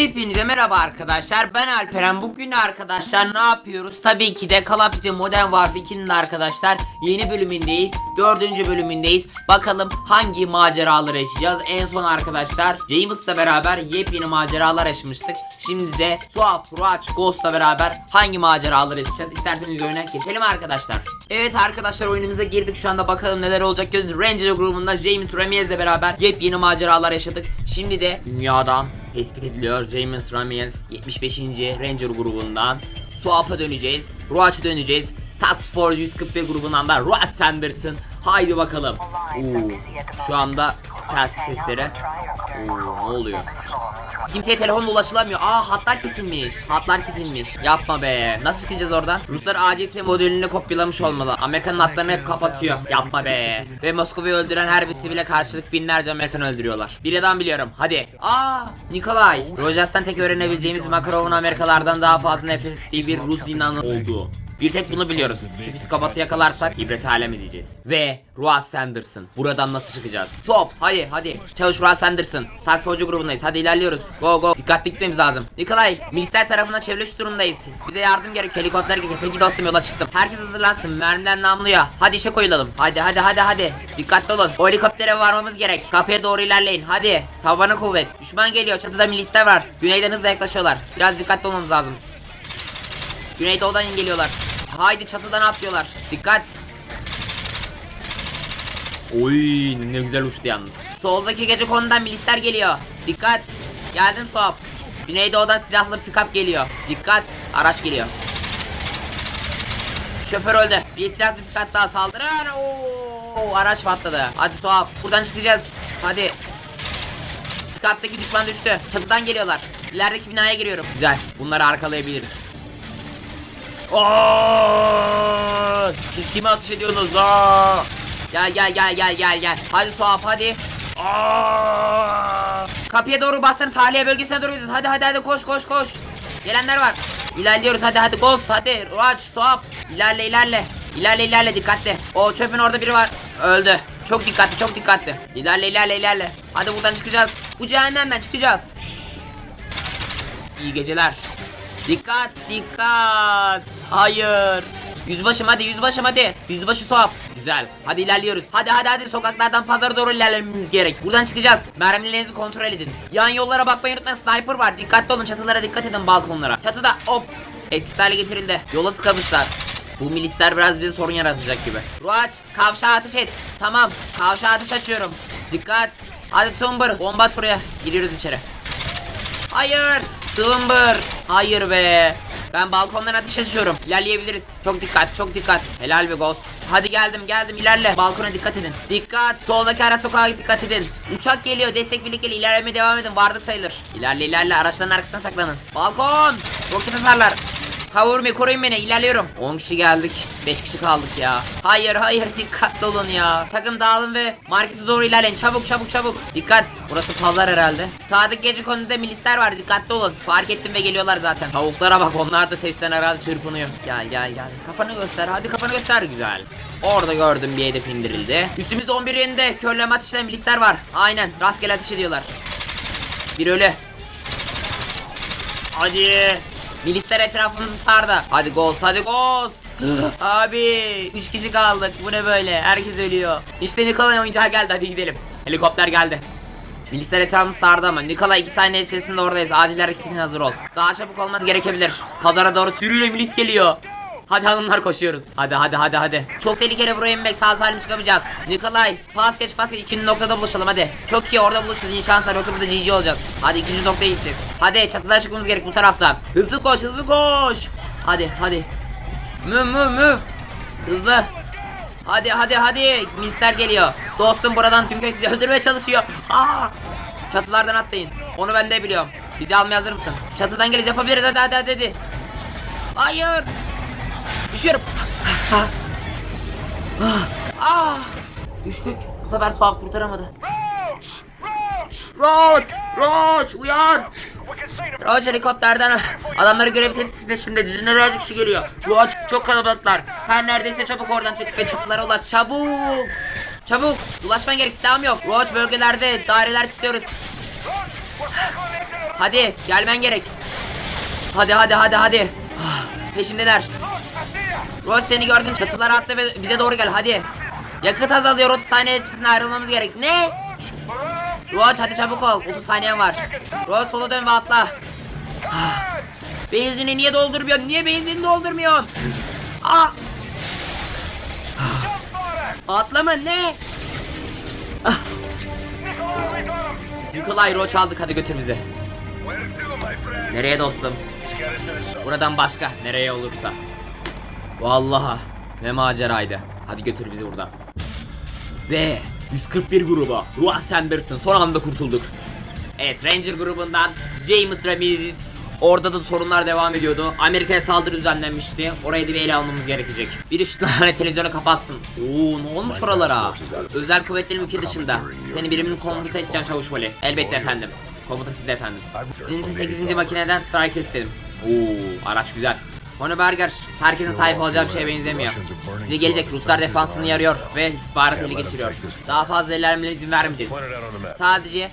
Hepinize merhaba arkadaşlar. Ben Alperen. Bugün arkadaşlar ne yapıyoruz? Tabii ki de Call of Duty Modern Warfare 2'nin de arkadaşlar yeni bölümündeyiz. Dördüncü bölümündeyiz. Bakalım hangi maceraları yaşayacağız. En son arkadaşlar James'la beraber yepyeni maceralar yaşamıştık. Şimdi de Swap, Ruach, Ghost'la beraber hangi maceraları yaşayacağız? İsterseniz oyuna geçelim arkadaşlar. Evet arkadaşlar oyunumuza girdik. Şu anda bakalım neler olacak. Ranger grubunda James Ramirez'le beraber yepyeni maceralar yaşadık. Şimdi de dünyadan tespit ediliyor. James Ramirez 75. Ranger grubundan Swap'a döneceğiz. Ruach'a döneceğiz. Task Force 141 grubundan da Ruach Sanderson. Haydi bakalım. Oo, şu anda telsiz sesleri. Oo, ne oluyor? Kimseye telefonla ulaşılamıyor. Aa hatlar kesilmiş. Hatlar kesilmiş. Yapma be. Nasıl çıkacağız oradan? Ruslar ACS modelini kopyalamış olmalı. Amerika'nın hatlarını hep kapatıyor. Yapma be. Ve Moskova'yı öldüren her bir sivile karşılık binlerce Amerikan öldürüyorlar. Bir adam biliyorum. Hadi. Aa Nikolay. Rogers'tan tek öğrenebileceğimiz Makarov'un Amerikalardan daha fazla nefret ettiği bir Rus dinanı olduğu. Bir tek bunu biliyoruz. Şu psikopatı yakalarsak ibret alem edeceğiz. Ve Ruas Sanderson. Buradan nasıl çıkacağız? Top. Hadi hadi. Çalış Ruas Sanderson. Taksi hoca grubundayız. Hadi ilerliyoruz. Go go. Dikkatli gitmemiz lazım. Nikolay. Milisler tarafından çevrilmiş durumdayız. Bize yardım gerek. Helikopter gerekiyor. Peki dostum yola çıktım. Herkes hazırlansın. Mermiden namluya. Hadi işe koyulalım. Hadi hadi hadi hadi. Dikkatli olun. O helikoptere varmamız gerek. Kapıya doğru ilerleyin. Hadi. Tabana kuvvet. Düşman geliyor. Çatıda milisler var. Güneyden hızla yaklaşıyorlar. Biraz dikkatli olmamız lazım. Güneydoğudan geliyorlar. Haydi çatıdan atlıyorlar. Dikkat. Oy ne güzel uçtu yalnız. Soldaki gece konudan milisler geliyor. Dikkat. Geldim Suap. Güneydoğudan silahlı pick-up geliyor. Dikkat. Araç geliyor. Şoför öldü. Bir silahlı pick-up daha saldırın. Oo, araç patladı. Hadi Suap. Buradan çıkacağız. Hadi. Pick-up'taki düşman düştü. Çatıdan geliyorlar. İlerideki binaya giriyorum. Güzel. Bunları arkalayabiliriz. Aa! Siz kime ateş ediyorsunuz? Aa! Gel gel gel gel gel gel. Hadi Suap hadi. Aa! Kapıya doğru bastırın tahliye bölgesine doğru gidiyoruz. Hadi hadi hadi koş koş koş. Gelenler var. İlerliyoruz hadi hadi Ghost hadi. Ruach Suap. İlerle ilerle. İlerle ilerle dikkatli. O çöpün orada biri var. Öldü. Çok dikkatli çok dikkatli. İlerle ilerle ilerle. Hadi buradan çıkacağız. Bu cehennemden çıkacağız. Şşş. İyi geceler. Dikkat dikkat. Hayır. Yüzbaşım hadi yüzbaşım hadi. Yüzbaşı swap. Güzel. Hadi ilerliyoruz. Hadi hadi hadi sokaklardan pazara doğru ilerlememiz gerek. Buradan çıkacağız. Mermilerinizi kontrol edin. Yan yollara bakmayı unutmayın. Sniper var. Dikkatli olun. Çatılara dikkat edin balkonlara. Çatıda hop. Etkisiz hale getirildi. Yola tıkamışlar. Bu milisler biraz bize sorun yaratacak gibi. Ruaç kavşağa ateş et. Tamam. Kavşağa ateş açıyorum. Dikkat. Hadi Tumber. Bomba at buraya. Giriyoruz içeri. Hayır. Tumber. Hayır be. Ben balkondan ateş açıyorum. İlerleyebiliriz. Çok dikkat, çok dikkat. Helal be Ghost. Hadi geldim, geldim. ilerle. Balkona dikkat edin. Dikkat. Soldaki ara sokağa dikkat edin. Uçak geliyor. Destek birlik geliyor. İlerlemeye devam edin. Vardık sayılır. İlerle, ilerle. Araçların arkasına saklanın. Balkon. Roket atarlar. Me, koruyun beni. İlerliyorum. 10 kişi geldik. 5 kişi kaldık ya. Hayır, hayır. Dikkatli olun ya. Takım dağılın ve markete doğru ilerleyin. Çabuk, çabuk, çabuk. Dikkat. Burası pazar herhalde. Sağdaki gece konuda milisler var. Dikkatli olun. Fark ettim ve geliyorlar zaten. Tavuklara bak. Onlar da sesten herhalde çırpınıyor. Gel, gel, gel. Kafanı göster. Hadi kafanı göster. Güzel. Orada gördüm bir hedef indirildi. Üstümüzde 11 yerinde körleme ateşleyen milisler var. Aynen. Rastgele ateş ediyorlar. Bir ölü. Hadi. Milisler etrafımızı sardı. Hadi Ghost hadi Ghost. Abi 3 kişi kaldık. Bu ne böyle? Herkes ölüyor. İşte Nikolay oyuncağı geldi. Hadi gidelim. Helikopter geldi. Milisler etrafımızı sardı ama Nikolay 2 saniye içerisinde oradayız. Acil hareket için hazır ol. Daha çabuk olmaz gerekebilir. Pazara doğru sürüyle milis geliyor. Hadi hanımlar koşuyoruz. Hadi hadi hadi hadi. Çok tehlikeli buraya inmek sağ salim çıkamayacağız. Nikolay pas geç pas geç ikinci noktada buluşalım hadi. Çok iyi orada buluştuk iyi şanslar yoksa burada GG olacağız. Hadi ikinci noktaya gideceğiz. Hadi çatılara çıkmamız gerek bu taraftan. Hızlı koş hızlı koş. Hadi hadi. Move move move. Hızlı. Hadi hadi hadi. Mister geliyor. Dostum buradan tüm köy sizi öldürmeye çalışıyor. Aa! Çatılardan atlayın. Onu ben de biliyorum. Bizi almaya hazır mısın? Çatıdan geliriz yapabiliriz hadi hadi hadi. hadi. Hayır. Düşüyorum. Ah. Ah. Ah. Düştük. Bu sefer Suat kurtaramadı. Roach! Roach! Uyan! Roach helikopterden adamları görevsiz hepsi peşinde düzinlerce kişi geliyor. Roach çok kalabalıklar. Her neredeyse çabuk oradan çık ve çatılara ulaş. Çabuk! Çabuk! Ulaşman gerek silahım yok. Roach bölgelerde daireler istiyoruz. Hadi gelmen gerek. Hadi hadi hadi hadi. Ah, Peşimdeler. Rose seni gördüm çatılara atla ve bize doğru gel hadi. Yakıt azalıyor 30 saniye içerisinde ayrılmamız gerek. Ne? Rose hadi çabuk ol 30 saniyen var. Rose sola dön ve atla. Ah, Benzini niye doldurmuyorsun? Niye benzini doldurmuyorsun? Aa! Atlama ne? Ah. Nikolay Roach aldık hadi götür bizi. Nereye dostum? Buradan başka nereye olursa. Vallahi ne maceraydı. Hadi götür bizi buradan. Ve 141 gruba Ruah Sanderson son anda kurtulduk. Evet Ranger grubundan James Ramírez Orada da sorunlar devam ediyordu. Amerika'ya saldırı düzenlenmişti. Orayı da bir ele almamız gerekecek. Biri şu tane televizyonu kapatsın. Oo ne olmuş oralara? Özel kuvvetlerin ülke dışında. Seni birimin komuta edeceğim çavuş vali. Elbette efendim. Komuta sizde efendim. Sizin için 8. makineden strike istedim. Oo araç güzel. Konu Berger, herkesin sahip olacağı bir şeye benzemiyor. Size gelecek Ruslar defansını yarıyor ve istihbarat ele geçiriyor. Daha fazla ilerlemene izin vermeyeceğiz. Sadece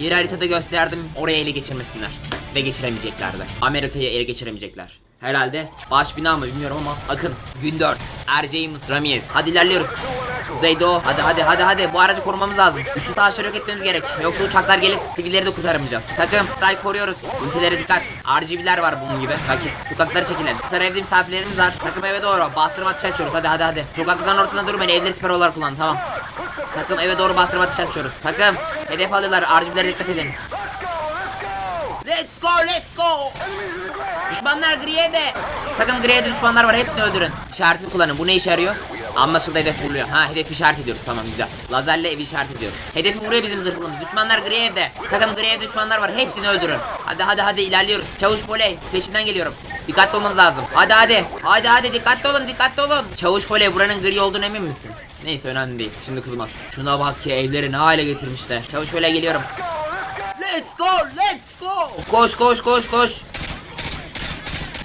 bir haritada gösterdim oraya ele geçirmesinler. Ve geçiremeyeceklerdi. Amerika'yı ele geçiremeyecekler. Herhalde baş bina mı bilmiyorum ama akın. Gün 4. Er James Ramirez. Hadi ilerliyoruz. Kuzeydoğu. Hadi hadi hadi hadi bu aracı korumamız lazım. Güçlü savaşları yok etmemiz gerek. Yoksa uçaklar gelip sivilleri de kurtaramayacağız. Takım strike koruyoruz. Ünitelere dikkat. RGB'ler var bunun gibi. Rakip. Sokakları çekilin. Sarı evde misafirlerimiz var. Takım eve doğru. Bastırma ateş açıyoruz. Hadi hadi hadi. Sokakların ortasında durmayın. Evleri siper olarak kullanın. Tamam. Takım eve doğru bastırma ateş açıyoruz. Takım. Hedef alıyorlar. RGB'lere dikkat edin. Let's go let's go. Düşmanlar Griye'de. Takım Griye'de düşmanlar var hepsini öldürün. İşaretini kullanın bu ne işe yarıyor? Anlaşıldı hedef vuruluyor. Ha hedef işaret ediyoruz tamam güzel. Lazerle evi işaret ediyoruz. Hedefi vuruyor bizim zırhlımız. Düşmanlar Griye'de. Takım Griye'de düşmanlar var hepsini öldürün. Hadi hadi hadi ilerliyoruz. Çavuş voley peşinden geliyorum. Dikkatli olmamız lazım. Hadi hadi. Hadi hadi dikkatli olun dikkatli olun. Çavuş voley buranın gri olduğunu emin misin? Neyse önemli değil. Şimdi kızmaz. Şuna bak ya evleri ne hale getirmişler. Çavuş voley geliyorum. Let's go, let's go. Koş koş koş koş.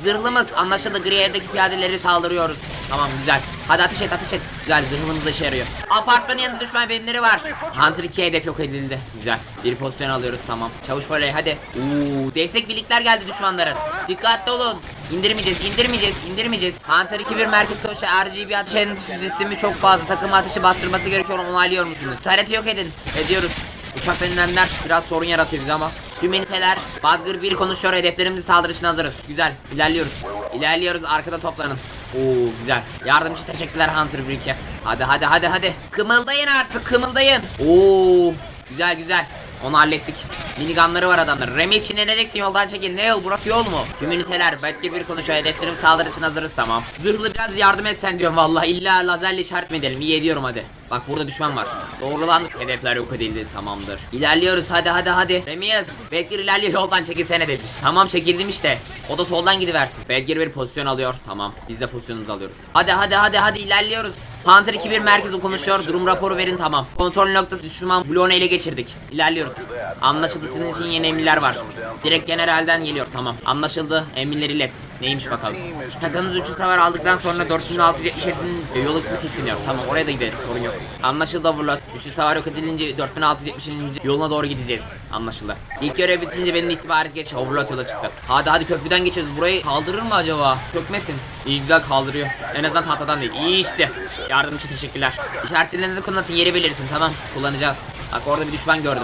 Zırhlımız anlaşıldı. Griye'deki piyadeleri saldırıyoruz. Tamam güzel. Hadi ateş et ateş et. Güzel zırhlımız da işe yarıyor. Apartmanın yanında düşman birimleri var. Hunter 2 hedef yok edildi. Güzel. Bir pozisyon alıyoruz tamam. Çavuş voley hadi. Oo, destek birlikler geldi düşmanların. Dikkatli olun. İndirmeyeceğiz, indirmeyeceğiz, indirmeyeceğiz. Hunter 2-1 merkez koçu RGB eden füzesi mi çok fazla. Takım ateşi bastırması gerekiyor. Onaylıyor musunuz? Tareti yok edin. Ediyoruz. Uçaktan inenler biraz sorun yaratıyor bize ama. Tüm üniteler Badgır bir konuşuyor hedeflerimizi saldırı için hazırız. Güzel ilerliyoruz. İlerliyoruz arkada toplanın. Oo güzel. Yardımcı teşekkürler Hunter 1-2. Hadi hadi hadi hadi. Kımıldayın artık kımıldayın. Oo güzel güzel. Onu hallettik. Minigunları var adamlar. Remi için ne diyeceksin yoldan çekil. Ne yol burası yol mu? Tüm üniteler Badgır bir konuşuyor hedeflerim saldırı için hazırız tamam. Zırhlı biraz yardım etsen diyorum vallahi. İlla lazerle işaret mi edelim? İyi ediyorum hadi. Bak burada düşman var. Doğrulandık. Hedefler yok edildi. Tamamdır. İlerliyoruz. Hadi hadi hadi. Remias. Bedgir ilerliyor yoldan çekilsene demiş. Tamam çekildim işte. O da soldan gidiversin. Bedgir bir pozisyon alıyor. Tamam. Biz de pozisyonumuzu alıyoruz. Hadi hadi hadi hadi ilerliyoruz. Panther 2-1 merkezi konuşuyor. Durum raporu verin tamam. Kontrol noktası düşman bloğunu ele geçirdik. İlerliyoruz. Anlaşıldı sizin için yeni emirler var. Direkt generalden geliyor tamam. Anlaşıldı. Emirleri ilet. Neymiş bakalım. Takımımız 3 sefer aldıktan sonra 4677'nin yolu gitmesi isteniyor. Tamam oraya da gideriz sorun yok. Anlaşıldı Overlord. Üçlü savar yok edilince 4670. yoluna doğru gideceğiz. Anlaşıldı. İlk görev bitince benim itibarı geç. Overlord yola çıktı. Hadi hadi köprüden geçeceğiz. Burayı kaldırır mı acaba? Çökmesin. İyi güzel kaldırıyor. En azından tahtadan değil. İyi işte. Yardım için teşekkürler. İşaretçilerinizi kullanın yeri belirtin tamam. Kullanacağız. Bak orada bir düşman gördüm.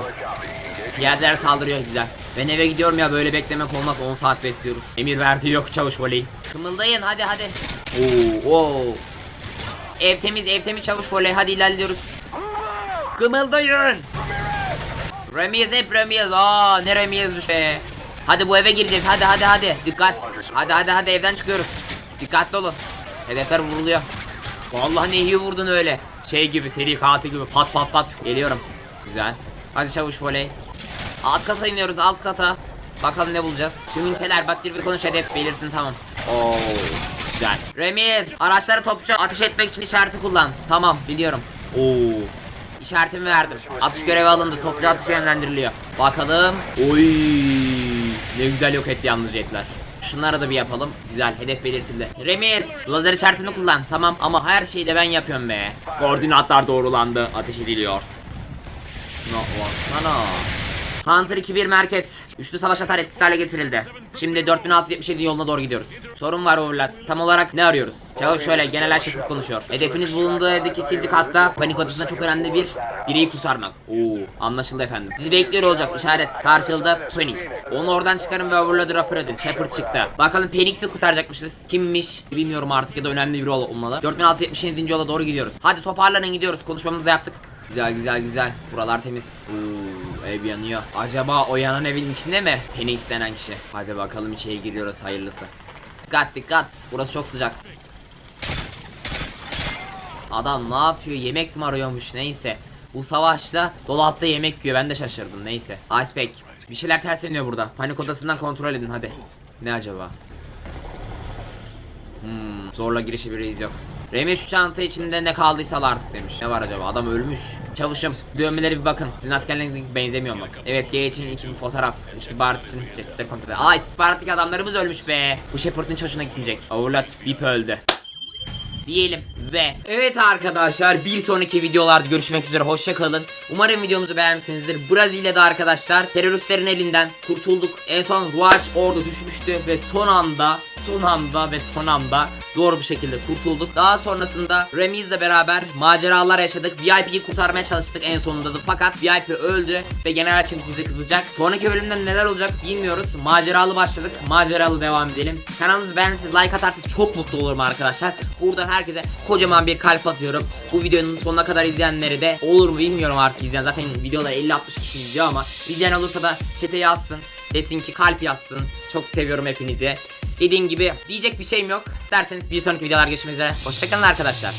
Piyadeler saldırıyor güzel. Ben eve gidiyorum ya böyle beklemek olmaz 10 saat bekliyoruz. Emir verdiği yok çavuş voleyi. Kımıldayın hadi hadi. Oo, oo. Ev temiz ev temiz çavuş voley hadi ilerliyoruz. Kımıldayın. Ramirez hep Ramirez. Aa ne Ramirez'miş be. Hadi bu eve gireceğiz hadi hadi hadi. Dikkat. Hadi hadi hadi evden çıkıyoruz. Dikkatli olun. Hedefler vuruluyor. Vallahi ne iyi vurdun öyle. Şey gibi seri katil gibi pat pat pat. Geliyorum. Güzel. Hadi çavuş voley. Alt kata iniyoruz alt kata. Bakalım ne bulacağız. Tüm üniteler bak bir konuş hedef belirtin tamam. Oo güzel. Remiz araçları topçu ateş etmek için işareti kullan. Tamam biliyorum. Oo İşaretimi verdim. Atış görevi alındı. Toplu atış yönlendiriliyor. Bakalım. Oy ne güzel yok etti yalnız jetler. Şunları da bir yapalım. Güzel hedef belirtildi. Remiz lazer işaretini kullan. Tamam ama her şeyi de ben yapıyorum be. Koordinatlar doğrulandı. Ateş ediliyor. Şuna baksana. Hunter 2-1 merkez. Üçlü savaş atar etkisiz hale getirildi. Şimdi 4677 yoluna doğru gidiyoruz. Sorun var Overlat. Tam olarak ne arıyoruz? Çavuş şöyle genel her şekilde konuşuyor. Hedefiniz bulunduğu evdeki ikinci katta panik odasında çok önemli bir bireyi kurtarmak. Oo, anlaşıldı efendim. Sizi bekliyor olacak işaret. Karşıldı Phoenix. Onu oradan çıkarın ve Overload'u rapor edin. Shepard çıktı. Bakalım Phoenix'i kurtaracakmışız. Kimmiş? Bilmiyorum artık ya da önemli biri ol- olmalı. 4677. yola doğru gidiyoruz. Hadi toparlanın gidiyoruz. Konuşmamızı yaptık. Güzel güzel güzel. Buralar temiz. Oo, ev yanıyor. Acaba o yanan evin içinde mi? Phoenix denen kişi. Hadi bakalım içeri giriyoruz hayırlısı. Dikkat dikkat. Burası çok sıcak. Adam ne yapıyor? Yemek mi arıyormuş? Neyse. Bu savaşta dolapta yemek yiyor. Ben de şaşırdım. Neyse. Icepack. Bir şeyler ters dönüyor burada. Panik odasından kontrol edin hadi. Ne acaba? Hmm, zorla reis yok. Remy şu çanta içinde ne kaldıysa al artık demiş. Ne var acaba? Adam ölmüş. Çavuşum, dövmelere bir bakın. Sizin askerleriniz benzemiyor mu? Evet, G için iki bir fotoğraf. İstihbarat için cesetleri kontrol. Aa, istihbaratlık adamlarımız ölmüş be. Bu Shepard'ın hiç hoşuna gitmeyecek. Overlat, Vip öldü diyelim ve evet arkadaşlar bir sonraki videolarda görüşmek üzere hoşça kalın. Umarım videomuzu beğenmişsinizdir. Brezilya'da arkadaşlar teröristlerin elinden kurtulduk. En son Ruach ordu düşmüştü ve son anda son anda ve son anda doğru bir şekilde kurtulduk. Daha sonrasında Remiz'le beraber maceralar yaşadık. VIP'yi kurtarmaya çalıştık en sonunda da fakat VIP öldü ve genel şimdi bize kızacak. Sonraki bölümde neler olacak bilmiyoruz. Maceralı başladık. Maceralı devam edelim. Kanalımızı beğendiyseniz like atarsanız çok mutlu olurum arkadaşlar. Buradan herkese kocaman bir kalp atıyorum. Bu videonun sonuna kadar izleyenleri de olur mu bilmiyorum artık izleyen. Zaten videoda 50-60 kişi izliyor ama izleyen olursa da chat'e yazsın. Desin ki kalp yazsın. Çok seviyorum hepinizi. Dediğim gibi diyecek bir şeyim yok. İsterseniz bir sonraki videolar görüşmek üzere. Hoşçakalın arkadaşlar.